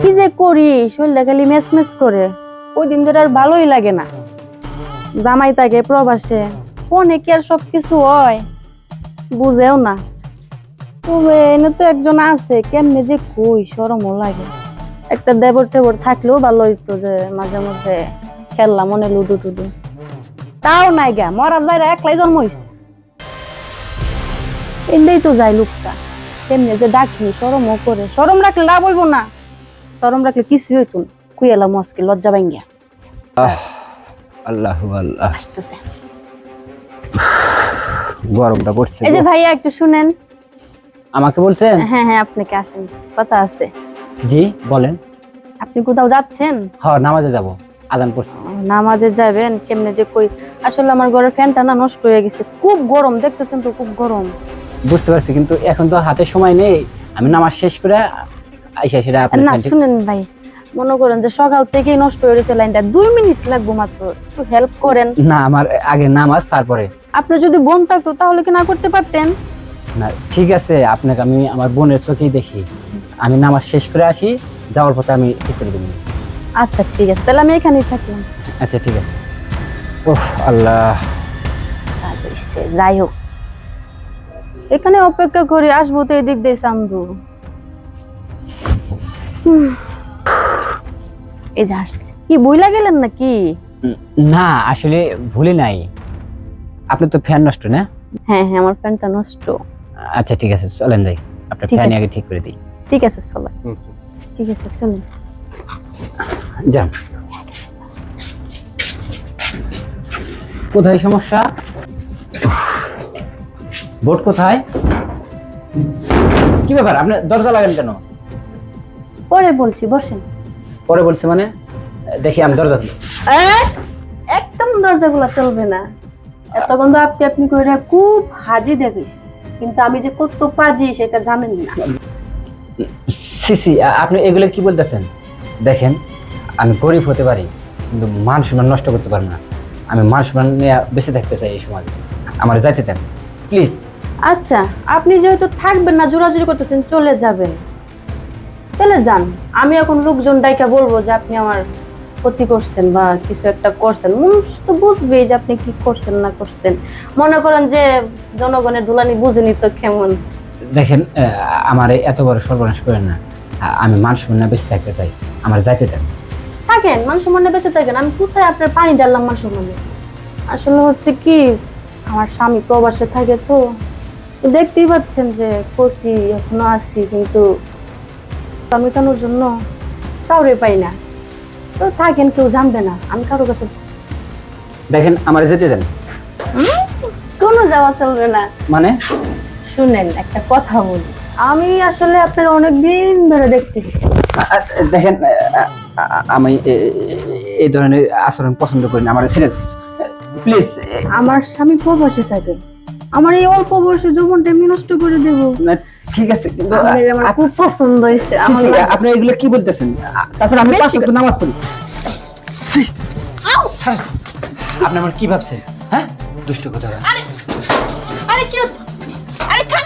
কি যে করি শরীরটা খালি মেস মেস করে। ওই দিন ধরে আর ভালোই লাগে না। জামাই থাকে প্রবাসে। ফোনে কি আর সব কিছু হয়? বুঝেও না। তবে এনে তো একজন আছে, কেমনে যে কই সরমও লাগে। একটা দেবর টেবর থাকলেও ভালো হইতো যে মাঝে মধ্যে খেললাম মনে লুডু টুডু। তাও নাই গা মরা যায় একলাই জন্ম হইছে। এটাই তো যায় লোকটা। কেমনে যে ডাকি, সরমও করে। সরম রাখলে লাভ হইব না। সরম রাখলে কিছুই হইতো না। কুয়েলা মস্কি লজ্জা ভাঙ্গিয়া। আল্লাহ আল্লাহ। আসতেছে। গরমটা পড়ছে এই যে ভাইয়া একটু শুনেন। আমাকে বলছেন? হ্যাঁ হ্যাঁ আপনাকে আসেন। কথা আছে। জি বলেন। আপনি কোথাও যাচ্ছেন? হ্যাঁ নামাজে যাব। পড়ছে। নামাজে যাবেন? কেমনে যে কই? আসলে আমার ঘরের ফ্যানটা না নষ্ট হয়ে গেছে। খুব গরম দেখতেছেন তো খুব গরম। বুঝতে পারছি কিন্তু এখন তো হাতে সময় নেই। আমি নামাজ শেষ করে আইসা সেটা আপনার না শুনেন ভাই মনে করেন যে সকাল থেকেই নষ্ট হয়ে গেছে লাইনটা দুই মিনিট লাগবো মাত্র একটু হেল্প করেন। না আমার আগে নামাজ তারপরে। আপনি যদি বোন থাকতো তাহলে কি না করতে পারতেন? না ঠিক আছে আপনাকে আমি আমার বোনের চোখেই দেখি। আমি নামাজ শেষ করে আসি যাওয়ার পথে আমি ঠিক করে দেবো। আচ্ছা ঠিক আছে তাহলে আমি এখানেই থাকলাম। আচ্ছা ঠিক আছে। ওহ আল্লাহ। কাজ যাই হোক। এখানে অপেক্ষা করি আসব তো এদিক দিয়ে হুম। এই যে আসছে। কি বইলা গেলেন নাকি? না আসলে ভুলে নাই। আপনি তো ফ্যান নষ্ট না? হ্যাঁ হ্যাঁ আমার ফ্যানটা নষ্ট। আচ্ছা ঠিক আছে চলেন যাই। আপনার ফ্যান আগে ঠিক করে দিই। ঠিক আছে চলো ঠিক আছে চলুন। যান। কোথায় সমস্যা? বোর্ড কোথায়? কি ব্যাপার? আপনি দরজা লাগান কেন? পরে বলছি বসেন। পরে বলছি মানে? দেখি আমি দরজা এক, একদম দরজাগুলো চলবে না। এতক্ষণ তো আপনি আপনি করে খুব হাজি দেখিস। কিন্তু আমি যে কত পাজি সেটা জানেন না। সি সি আপনি এগুলো কি বলতেছেন? দেখেন আমি গরিব হতে পারি কিন্তু মান সম্মান নষ্ট করতে পারব না। আমি মান সম্মান নিয়ে বেঁচে থাকতে চাই এই সমাজে। আমার যাইতে দেন। প্লিজ। আচ্ছা আপনি যেহেতু থাকবেন না জোরাজুরি করতেছেন চলে যাবেন। চলে যান আমি এখন লোকজন ডাইকা বলব যে আপনি আমার ক্ষতি করছেন বা কিছু একটা করছেন। মানুষ তো বুঝবেই যে আপনি কি করছেন না করছেন। মনে করেন যে জনগণের দুলানি বুঝেনি তো কেমন? দেখেন আমার এত বড় সর্বনাশ করেন না। আমি মান মনে বেঁচে থাকতে চাই আমার যাইতে দেন। থাকেন মানুষ মনে বেঁচে থাকেন আমি কোথায় আপনার পানি ডাললাম মানুষ মনে আসলে হচ্ছে কি আমার স্বামী প্রবাসে থাকে তো দেখতেই পাচ্ছেন যে কচি এখনও আছি কিন্তু মেটানোর জন্য কাউরে পাই না। তো থাকেন কেউ জানবে না। আমি কারও কাছে দেখেন আমার যেতে দেন। কোনো যাওয়া চলবে না। মানে? শুনেন একটা কথা বলি। আমি আসলে আপনার অনেক দিন ধরে দেখতেছি। দেখেন আমি এই ধরনের আচরণ পছন্দ করি না। আমার ছেড়ে প্লিজ আমার স্বামী প্রবাসে থাকে। আমার এই অল্প বয়সে জীবনটা আমি নষ্ট করে দেবো। ঠিক আছে কিন্তু আমার খুব পছন্দ হয়েছে। আপনি এগুলো কি বলতেছেন? তাছাড়া আমি পাঁচ ওয়াক্ত নামাজ পড়ি। আপনি আমার কি ভাবছেন হ্যাঁ? দুষ্ট কথা আরে কি হচ্ছে? আরে থাম।